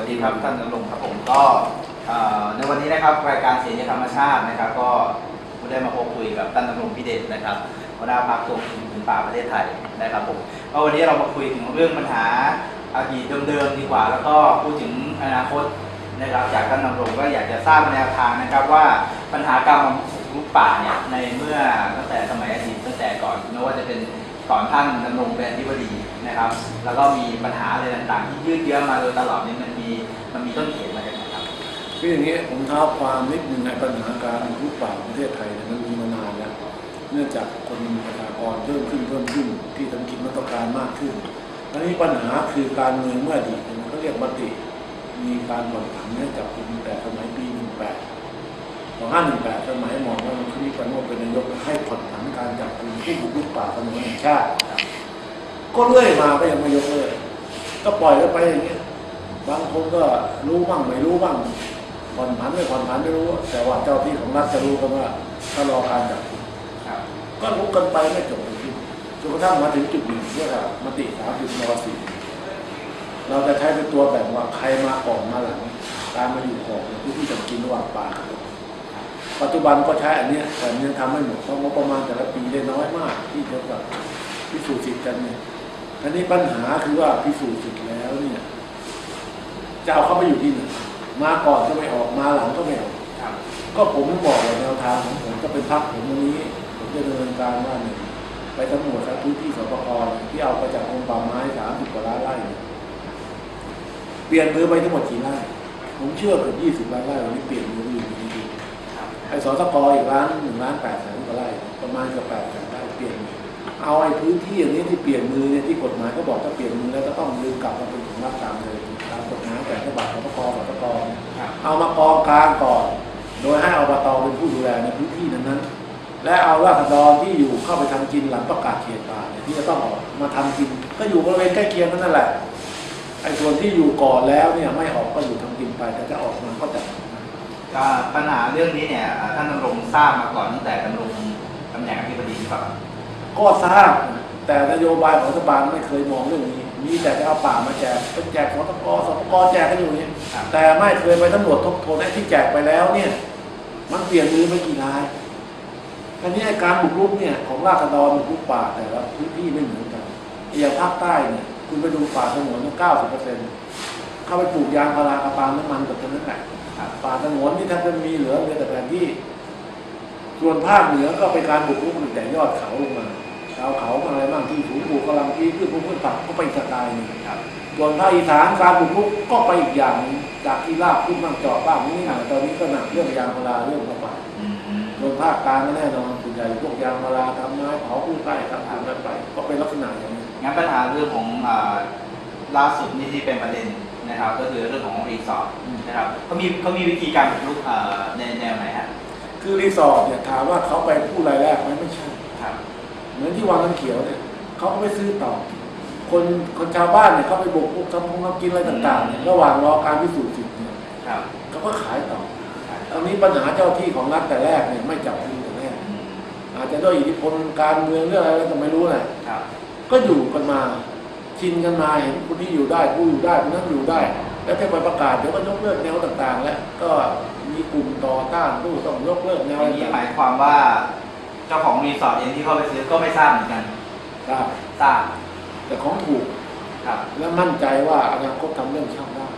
วัสดีครับท่านนรงค์ครับผมก็ในวันนี้นะครับรายการเสียงธรรมชาตินะครับ ก็ได้มาพบคุยกับท่านนรงพิเดชนะครับหัวหน้าพักตัวกินผืนป่าประเทศไทยนะครับผมก็วันนี้เรามาคุยถึงเรื่องปัญหาอดีตเดิมๆดีกว่า แล้วก็พูดถึงอนาคตนะครับจากท่านนรงก็อยากจะทราบแนวทางนะครับว่าปัญหาการบุกรุกป่าเนี่ยในเมื่อตั้งแต่สมัยอดีตตั้งแต่ก่อนไม่ว่าจะเป็นก่อนท่านดำรงเป็นอธิบดีนะครับ แล้วก็มีปัญหาอะไรต่างๆ ที่ยืดเยื้อมาโดยตลอดนี่มัน ต้นเหตุมาจากไหนครับคืออย่างนี้ผมเท้าความนิดหนึ่งในปัญหาการลุกป่าของประเทศไทยเนี่ยมันมีมานานแล้วเนื่องจากคนประชากรเพิ่มขึ้นเพิ่มขึ้นที่ทำกินมาตรการมากขึ้นอันนี้ปัญหาคือการเมืองเมื่อดีตเนี่ยเขาเรียกมติมีการผ่อนผันเนื่องจากปีแต่สมัยปี18 2518สมัยหมอนว่ามันคือปนวเป็นนายกให้ผ่อนผันการจับกลุ่มผู้บุกรุกป่าสงวนแห่งชาติก็เรื่อยมาก็ยังไม่ยกเลิกก็ปล่อยกันไปอย่างเงี้ย บางคนก็รู้บ้างไม่รู้บ้างผ่อนผันไม่ผ่อนผันไม่รู้ แต่ว่าเจ้าที่ของรัฐจะรู้กันว่าถ้ารอการจับกุมครับก็รู้กันไปไม่จบไม่สิ้นจนกระทั่งมาถึงจุดหนึ่งเรียกว่ามติสามจุดนสี่เราจะใช้เป็นตัวแบ่งว่าใครมาก่อนมาหลังการมาอยู่ของในพื้นที่จับกินระหว่างป่ากับคนปัจจุบันก็ใช้อันเนี้ยแต่มันยังทำไม่หมดเพราะงบประมาณแต่ละปีได้น้อยมาก ที่จะแบบพิสูจน์สิทธิ์กันเนี่ยอันนี้ปัญหาคือว่าพิสูจน์สิทธิ์แล้วเนี่ย จะเอาเข้าไปอยู่ที่ไหนมาก่อนก็ไม่ออกมาหลังก็ไม่ออกครับก็ผมบอกว่าแนวทางของผมก็เป็นพักผมวันนี้ ผมจะดำเนินการว่าหนึ่งไปสำรวจพื้นที่สปกรที่เอาไปจากองค์ป่าไม้สามสิบกว่าล้านไร่เนี่ยเปลี่ยนมือไปทั้งหมดกี่ไร่ผมเชื่อเกือบยี่สิบล้านไร่วันนี้เปลี่ยนมือไปอยู่ที่นี่ครับไอ้สสกอีกล้านหนึ่งล้านแปดแสนกว่าไร่ประมาณเกือบแปดแสนไร่เปลี่ยนมือเอาไอ้พื้นที่อย่างนี้ที่เปลี่ยนมือเนี่ยที่กฎหมายก็บอกถ้าเปลี่ยนมือแล้วก็ต้องลืมกลับมาเป็นของรัฐตามเลยตามกฎหมายแต่ ฉบับสปกสปกเนี่ยครับเอามากองกลางก่อน โดยให้อบตเป็นผู้ดูแลในพื้นที่นั้นนั้นๆและเอาราษฎรที่อยู่เข้าไปทำกินหลังประกาศเขตป่าเนี่ยที่จะต้องออกมาทำกิน ก็อยู่บริเวณใกล้เคียงนั่นแหละไอ้ส่วนที่อยู่ก่อนแล้วเนี่ยไม่ออกก็อยู่ทำกินไปแต่จะออกมาก็จะก็ปัญหาเรื่องนี้เนี่ยอ่าท่านดำรงทราบมาก่อนตั้งแต่ดำรงตำแหน่งอธิบดีหรือเปล่าครับก็ทราบนะแต่นโยบายของรัฐบาลไม่เคยมองเรื่องนี้ มีแต่จะเอาป่ามาแจกเป็นแจกของตกสปกแจกกันอยู่เนี่ยครับแต่ไม่เคยไปตำรวจทบทวนไอ้ที่แจกไปแล้วเนี่ย มันเปลี่ยนมือไปกี่รายอันนี้ไอ้การบุกรุกเนี่ยของราษฎรบุกรุกป่าแต่ละพื้นที่ไม่เหมือนกันอย่างภาคใต้เนี่ยคุณไปดูป่าสงวนเก้าสิบเปอร์เซ็นต์เข้าไปปลูกยางพารากับปาล์มน้ำมันกับตรงนั้นแหละครับป่าสงวนที่แทบจะมีเหลือเหลือแต่แผนที่ ส่วนภาคเหนือก็เป็นการบุกรุกตั้งแต่ยอดเขาลงมา ชาวเขาอะไรบ้างที่ถูกปลูกกำลังที่พืชพวกพืชผักก็ไปอีกสไตล์หนึงครับส่วนภาคอีสานการบุกรุกก็ไปอีกอย่างหนึงจากที่ราบขึ้นบ้างเจาะบ้างนี่หนักตอนนี้ก็หนักเรื่องยางพาราเรื่องกระบะอืมส่วนภาคกลางก็แน่นอนส่วนใหญ่พวกยางพาราทำไม้เผาผู้ใต้ทำทางนั้นไป ก็เป็นลักษณะอย่างนี้งั้นปัญหาเรื่องของอ่าล่าสุดนี่ที่เป็นประเด็นนะครับก็คือเรื่องของรีสอร์ทนะครับเขามีเขามีวิธีการบุกรุกอ่าในแนวไหนฮะคือรีสอร์ทเนี่ยถามว่าเขาไปผู้รายแรกไหมไม่ใช่ครับ เหมือนที่วังน้ำเขียวเนี่ยเขาก็ไปซื้อต่อ คนคนชาวบ้านเนี่ยเขาไปบุกพวกทำพงทำกินอะไรต่างๆเนี่ยระหว่างรอการพิสูจน์สิทธิ์เนี่ยครับเขาก็ขายต่อตอนนี้ปัญหาเจ้าที่ของรัฐแต่แรกเนี่ยไม่จับกุมแต่แรกอืมอาจจะด้วยอิทธิพลการเมืองเรื่องอะไรก็ไม่รู้แหละครับก็อยู่กันมาชินกันมาเห็นคนที่อยู่ได้ผู้อยู่ได้คนนั้นอยู่ได้ แล้วถ้าไปประกาศเดี๋ยวก็ยกเลิกแนวต่างๆ แล้วก็มีกลุ่มต่อต้านผู้ต้องยกเลิกแนวออะไรย่างนี้หต่ามางยความว่า เจ้าของรีสอร์ทเองที่เข้าไปซื้อก็ไม่ทราบเหมือนกันๆทราบทราบแต่ของถูกครับและมั่นใจว่าอนาคตทำเรื่องช่างได้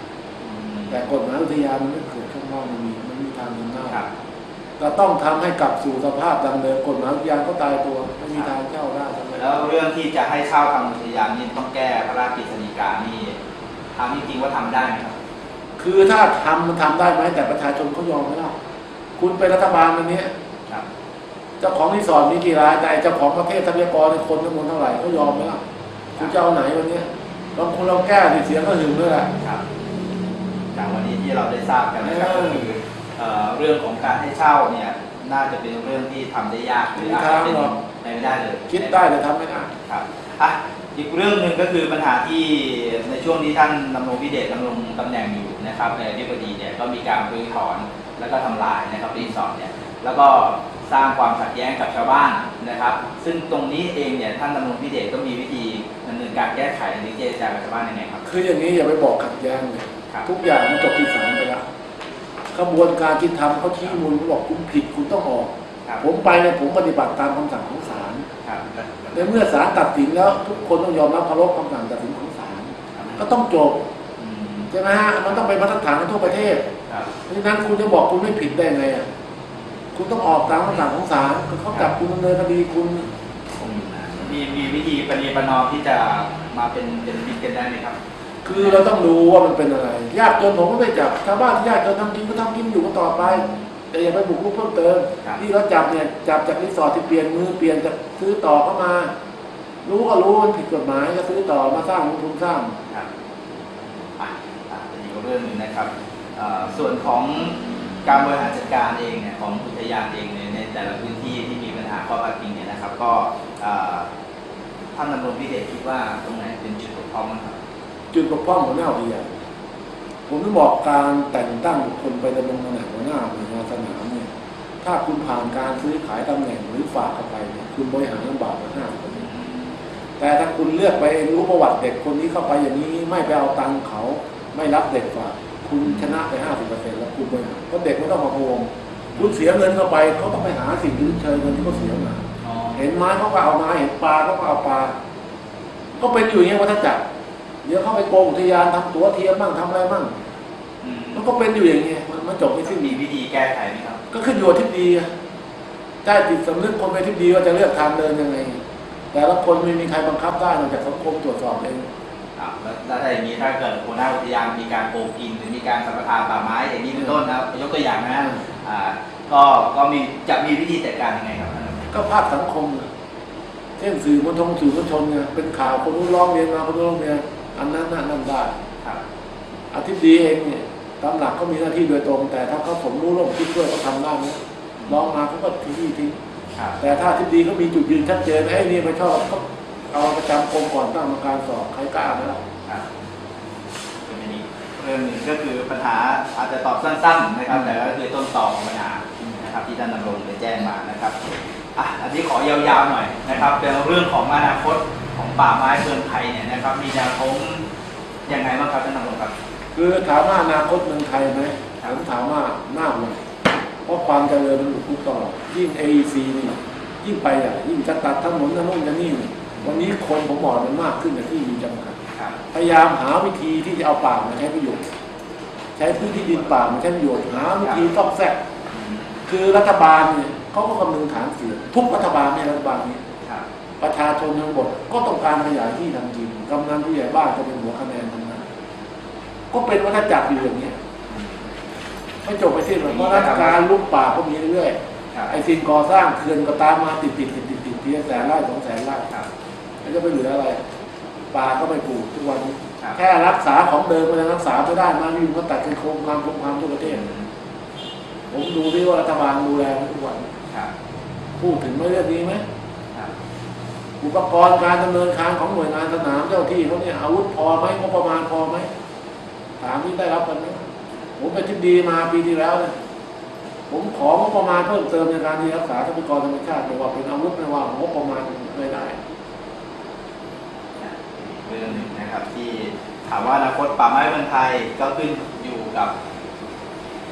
อืมแต่กฎหมายอุทยานมันไม่เกิดช่องว่างมันมีมันมีทางทำได้ครับเราต้องทำให้กลับสู่สภาพดังเดิมกฎหมายอุทยานก็ตายตัวไม่มีทางเช่าได้ทำไมแล้วเรื่องที่จะให้เช่าทางอุทยานนี่ต้องแก้พระราชกฤษฎีกานี่ทำจริงๆว่าทำได้ไหมครับคือถ้าทำมันทำได้ไหมแต่ประชาชนเขายอมไม่ได้คุณเป็นรัฐบาลวันนี้ครับ เจ้าของรีสอร์ทมีกี่รายแต่ไอ้เจ้าของประเทศทรัพยากรในยคนจำนวนเท่าไหร่เขายอมไหมล่ะคุณจะเอาไหนวันนี้ลองคุณลองแก้ดิเสียงก็หึงด้วยแหละครับจากวันนี้ที่เราได้ทราบกันนะครับเอก็อคือเอ่อเรื่องของการให้เช่าเนี่ยน่าจะเป็นเรื่องที่ทำได้ยากหรืออาจจะเป็นไปไม่ได้เลย คิดได้แต่ทำไม่ได้ครับอะอีกเรื่องหนึ่งก็คือปัญหาที่ในช่วงที่ท่านดำรงพิเดชดำรงตำแหน่งอยู่นะครับในอธิบดีเนี่ยก็มีการรื้อถอนแล้วก็ทำลายนะครับรีสอร์ทเนี่ย แล้วก็สร้างความขัดแย้งกับชาวบ้านนะครับ ซึ่งตรงนี้เองเนี่ยท่านดำรงพิเดชก็มีวิธีดำเนินการแก้ไขหรือเจรจากับชาวบ้านยังไงครับ คืออย่างนี้อย่าไปบอกขัดแย้งเลยครับทุกอย่างมันจบที่ศาลไปแล้วกระบวนการที่ทำเขาชี้มูลเขาบอกคุณผิดคุณต้องออกครับผมไปเนี่ยผมปฏิบัติตามคำสั่งของศาลครับในเมื่อศาลตัดสินแล้ว ทุกคนต้องยอมรับเคารพคำสั่งตัดสินของศาลก็ต้องจบอืมใช่ไหมฮะมันต้องเป็นมาตรฐานกันทั่วประเทศครับเพราะฉะนั้นคุณจะบอกคุณไม่ผิดได้ไงอะ คุณต้องออกตามคำสั่งของศาลเขาจับคุณดำเนินคดีคุณมีมีวิธีปฏิบัตินอมที่จะมาเป็นเป็นมิตรกันได้ไหมครับ คือเราต้องรู้ว่ามันเป็นอะไรยากจนผมก็ไม่จับชาวบ้านที่ยากจนทำกินก็ทำกินอยู่กันต่อไป แต่อย่าไปบุกรุกเพิ่มเติมครับที่เราจับเนี่ยจับจากรีสอร์ทที่เปลี่ยนมือเปลี่ยนจากซื้อต่อเข้ามา รู้ก็รู้มันผิดกฎหมายก็ซื้อต่อมาสร้างลงทุนสร้างครับอะอะเป็นอีกเรื่องหนึ่งนะครับเอ่อส่วนของ การบริหารจัดการเองเนี่ยของอุทยานเองเนี่ยในแต่ละพื้นที่ที่มีปัญหาข้อพาดพิงเนี่ยนะครับก็ท่านดำรงพิเดชคิดว่าตรงไหนเป็นจุดบกพร่องครับจุดบกพร่องหัวหน้าอุทยานผมต้องบอกการแต่งตั้งบุคคลไปดำรงตำแหน่งหัวหน้าหน่วยงานสนามเนี่ยถ้าคุณผ่านการซื้อขายตำแหน่งหรือฝากเข้าไปเนี่ยคุณบริหารลำบากกว่าห้าคนแต่ถ้าคุณเลือกไปรู้ประวัติเด็กคนนี้เข้าไปอย่างนี้ไม่ไปเอาตังค์เขาไม่รับเด็กฝาก คุณชนะไปห้าสิบเปอร์เซ็นต์แล้วคุณบริหารเพราะเด็กไม่ต้องมาพะวงคุณเสียเงินเข้าไปเขาต้องไปหาสิ่งที่ชดเชยเงินที่เขาเสียมาอ๋อเห็นไม้เขาก็เอาไม้เห็นปลาเขาก็เอาปลาก็เป็นอยู่อย่างนี้ยวัฏจักรเดี๋ยวเข้าไปโกงอุทยานทำตั๋วเทียมบ้างทำอะไรบ้างอืมมันก็เป็นอยู่อย่างนี้ยมันมันจบไม่สิ้นมีวิธีแก้ไขไหมครับ ก็ขึ้นอยู่กับทิศดีอะได้จิตสำนึกคนเป็นทิศดีว่าจะเลือกทางเดินยังไง แต่ละคนไม่มีใครบังคับได้นอกจากสังคมตรวจสอบเอง ครับแล้วแล้วถ้าอย่างนี้ถ้าเกิดหัวหน้าอุทยานมีการโกงกินหรือมีการสัมปทานป่าไม้อย่างนี้เป็นต้นนะครับยกตัวอย่างนะฮะอ่าก็ก็มีจะมีวิธีจัดการยังไงครับท่านก็ภาคสังคมน่ะเช่นสื่อมวลชนสื่อมวลชนเนี่ยเป็นข่าวคนรู้นร้องเรียนมาคนรู้นร้องเรียนอันนั้นน่ะนั่นได้ครับอาทิตย์ดีเองเนี่ยตามหลักก็มีหน้าที่โดยตรง แต่ถ้าเขาสมรู้ร่วมคิดด้วยเขาทำได้นะร้องมาเขาก็ทิ้งที่ทิ้งครับแต่ถ้าอาทิตย์ดีเขามีจุดยืนชัดเจนไอ้นี่ไม่ชอบก็ เอาประจำกรมก่อนตั้งกรรมการสอบใครกล้าไหมล่ะครับเป็นอันนี้เรื่องหนึ่งก็คือปัญหาอาจจะตอบสั้นๆนะครับ แต่ก็คือต้นตอของปัญหานะครับที่ท่านดำรงได้แจ้งมานะครับอะอันนี้ขอยาวๆหน่อยนะครับเป็นเรื่องของอนาคตของป่าไม้เมืองไทยเนี่ยนะครับ มีแนวโน้มยังไงบ้างครับท่านดำรงครับ คือถามว่าอนาคตเมืองไทยไหมครัผบมถามว่าหน้าห่วงเพราะความเจริญมันอยู่ทุกตลอดยิ่ง AEC นี่ยิ่งไปใหญ่ยิ่งจะตัดถนนจะนู่นจะนี่นี่ วันนี้คนผมบอกมันมากขึ้นแต่ที่มีจำกัดครับพยายามหาวิธีที่จะเอาป่ามาใช้ประโยชน์ ใช้พื้นที่ดินป่ามาใช้ประโยชน์หาวิธีซอกแซกอืมคือรัฐบาลเนี่ยเขาก็คำนึงฐานเสียงทุกรัฐบาลในรัฐบาลนี้ครับประชาชนทั้งหมดก็ต้องการขยายที่ทำกินกำนันผู้ใหญ่บ้านก็เป็นหัวคะแนนทั้งนั้นก็เป็นวัฏจักรอยู่อย่างนี้ยอืมไม่จบไปสิ้นหรอกเพราะราชการลุกป่าก็มีเรื่อยครับๆไอ้สิ่งก่อสร้างเขื่อนก็ตามมาติดติดติดติดติดทีละแสนไร่สองแสนไร่ครับแล้ว จะไปเหลืออะไรป่าก็ไม่ปลูกทุกวันนี้ครับแค่รักษาของเดิมมันยังรักษาไม่ได้มานี่มันก็ตัดเป็นโครงการโครงการทั่วประเทศ ผมดูที่ว่ารัฐบาลดูแลทุกวันครับพูดถึงไม่เรื่องนี้ไหมครับอุปกรณ์การดำเนินการของหน่วยงานสนามเจ้าที่เขาเนี่ยอาวุธพอไหมงบประมาณพอไหมถามที่ได้รับกันไหมผมไปทิศดีมาปีที่แล้วเนี่ยผมของบประมาณเพิ่มเติมในการที่รักษาทรัพยากรธรรมชาติไม่ว่าเป็นอาวุธไม่ว่างบประมาณไม่ได้ เรื่องหนึ่งนะครับที่ถามว่าอนาคตป่าไม้เมืองไทยก็ขึ้นอยู่กับ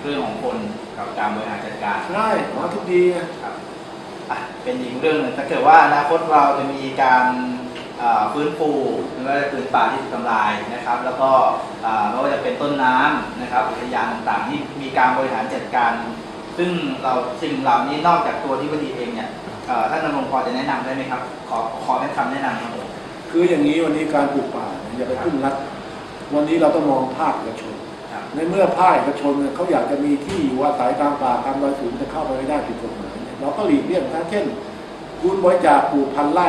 เรื่องของคนกับการบริหารจัดการใช่หมอทิศดีไงครับอะเป็นอีกเรื่องหนึ่งถ้าเกิดว่าอนาคตเราจะมีการเอ่อฟื้นฟูไม่ว่าจะพื้นป่าที่ถูกทำลายนะครับ แล้วก็เอ่อไม่ว่าจะเป็นต้นน้ำนะครับอุทยานต่างๆ ที่มีการบริหารจัดการ ซึ่งเราสิ่งเหล่านี้นอกจากตัวที่วดีเองเนี่ยเอ่อท่านดำรงพอจะแนะนำได้ไหมครับ ขอขอเป็นคำแนะนำครับผม คืออย่างนี้วันนี้การปลูกป่าเนี่ยอย่าไปพึ่งรัฐวันนี้เราต้องมองภาคเอกชนครับในเมื่อภาคเอกชนเนี่ยเขาอยากจะมีที่อยู่อาศัยกลางป่ากลางดอยสูงจะเข้าไปไม่ได้ผิดกฎหมายเนี่ยเราก็หลีกเลี่ยงถ้าเช่น คุณบริจาคปลูกพันไร่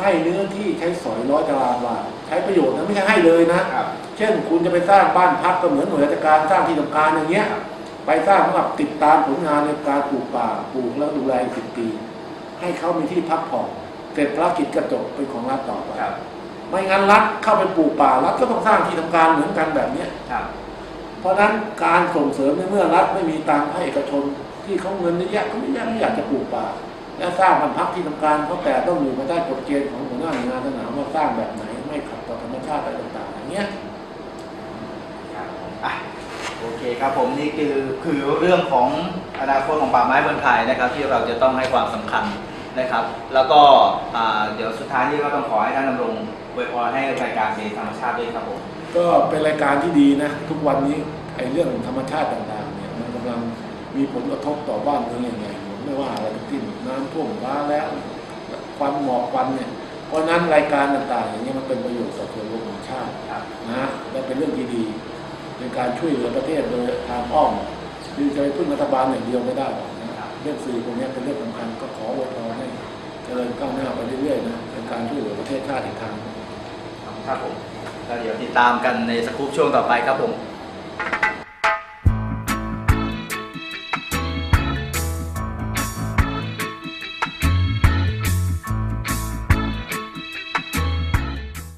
ให้เนื้อที่ใช้สอยร้อยตารางวาใช้ประโยชน์นะไม่ใช่ให้เลยนะครับเช่นคุณจะไปสร้างบ้านพักก็เหมือนหน่วยราชการสร้างที่ทำการอย่างเงี้ย ไปสร้างสำหรับติดตามผลงานในการปลูกป่าปลูกแล้วดูแลสิบปี ให้เขามีที่พักผ่อน เสร็จภารกิจกระจบเป็นของรัฐต่อไปครับ ไม่งั้นรัฐเข้าไปปลูกป่ารัฐก็ต้องสร้างที่ทำการเหมือนกันแบบเนี้ยครับ เพราะฉะนั้นการส่งเสริมในเมื่อรัฐไม่มีตังค์ให้เอกชนที่เขาเงินเยอะแยะเขาไม่อยากไม่อยากจะปลูกป่า และสร้างบ้านพักที่ทำการเขาแต่ต้องอยู่ภายใต้กฎเกณฑ์ของหัวหน้าหน่วยงานสนามว่าสร้างแบบไหนไม่ขัดต่อธรรมชาติอะไรต่างๆอย่างเงี้ยครับผมอะโอเคครับผมนี่คือคือเรื่องของอนาคตของป่าไม้เมืองไทยนะครับ ที่เราจะต้องให้ความสำคัญ นะครับ แล้วก็อ่าเดี๋ยวสุดท้ายนี้ก็ต้องขอให้ท่านดำรงอวยพรให้รายการเสียงธรรมชาติด้วยครับผมก็เป็นรายการที่ดีนะทุกวันนี้ไอ้เรื่องธรรมชาติต่างๆเนี่ยมันกำลังมีผลกระทบต่อบ้านเมืองอย่างไรไม่ว่าอะไรทั้งสิ้นน้ำท่วมฟ้าแล้วควันหมอกควันเนี่ยเพราะฉะนั้นรายการต่างๆ อย่างนี้ยมันเป็นประโยชน์ต่อส่วนรวมของชาติครับนะและเป็นเรื่องที่ดีในการช่วยเหลือประเทศโดยทางอ้อมคือจะไปพึ่งรัฐบาลอย่างเดียวไม่ได้หรอกนะครับเรื่องสื่อพวกนี้เป็นเรื่องสำคัญ ตามกันในสกู๊ปช่วงต่อไปครับผม